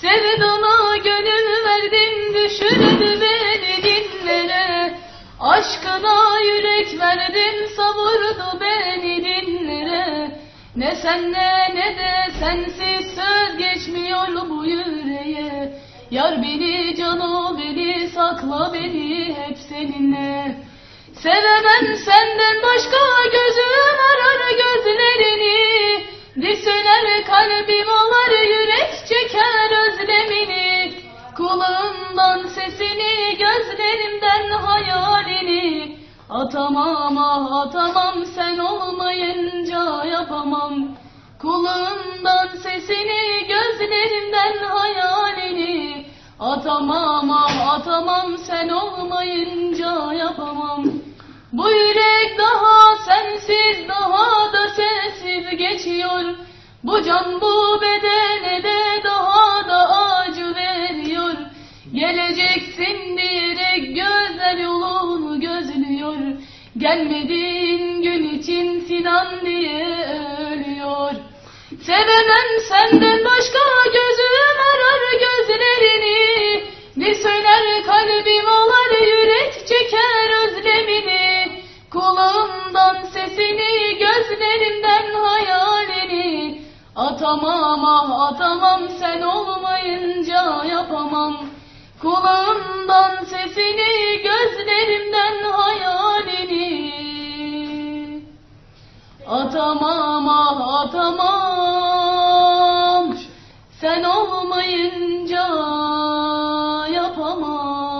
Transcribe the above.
Sevdana gönül verdim düşürdü beni dinlere. Aşkına yürek verdim savurdu beni dinlere. Ne senle ne de sensiz söz geçmiyor bu yüreğe. Yar beni cano beni sakla beni hep seninle. Sevemem senden başka gözüm arar gözlerini. Diseler kalbim ağlar yürek çeker özlemini Kulağımdan sesini gözlerimden hayalini. Atamam ah atamam sen olmayınca yapamam. Kulağımdan sesini gözlerimden hayalini. Atamam ah atamam sen olmayınca yapamam. Bu yürek daha sensiz daha da sensiz geçiyor. Bu can bu bedene Geleceksin diyerek gözler yolunu gözlüyor. Gelmediğin gün için Sinan diye ölüyor. Sevemem senden başka gözüm arar gözlerini. Ne söyler kalbim ağlar yürek çeker özlemini. Kulağımdan sesini gözlerimden hayalini. Atamam ah atamam sen yapamam Kulağımdan sesini, gözlerimden hayalini. Atamam ah atamam. Sen olmayınca yapamam.